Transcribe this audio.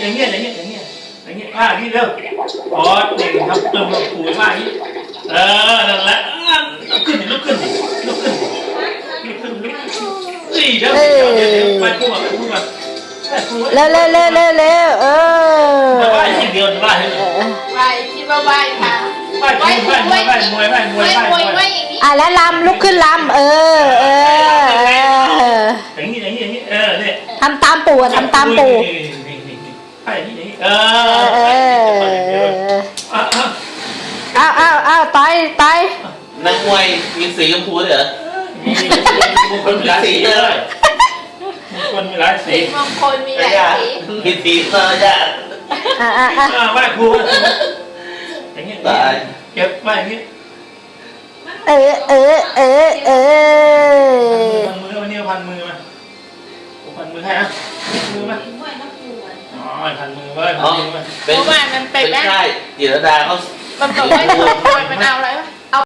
อย่างเงี้ยอย่างเงี้ยอย่างเงี้ยอย่างเงี้ยอ่านี่เร็วอ๋อเด็กครับเติมลงผูมากนี่เออนั่นแหละอะลุกขึ้นลุกขึ้นลุกขึ้นดิลุกขึ้นลุกขึ้นนี่เดี๋ยวเดี๋ยวเดียวเดียวไปพูดก่อนไปพูดก่อนไปพูดก่อนเร็วเร็วเร็วเร็วเร็วเออจะว่าอย่างเดียวจะว่าให้เออไหวคิดว่าไหวค่ะไหว้ครูไหว้มวยไหว้มวยไหว้มวยไหว้ไหมววยไหวอย่างนี้อะแล้วลำลุกขึ้นลำเออเออเอออย่างนี้อย่างนี้อย่างนี้เออเนี่ยทำตามปู่อะทำตามปู่ นี่นี่นี่นี่ไปอย่างนี้อย่างนี้เอเอออเออเอออะอะเอาเอาเอาต่อยต่อยนักมวยมีสีชมพูด้วยเหรอมีมีคนมีหลายสีเลยมีคนมีหลายสีสีมงคลมีหลายสีมีสีเลยจ้ะอะอะอะอ่าไหว้ครูไหว้ครูอย่างนี้ตายเก็บไหว้อย่างนี้เออเออเออเออพันมือวันนี้พันมือมาพันมือให้อะมือมา อ๋อพันมือไว้พัอ๋อนมือไว้เป็นเมื่อวานมันเป็เป็นนนะค่ายจิรดาเขา มันบอกว่าจะมงคลมันเอาแล้ว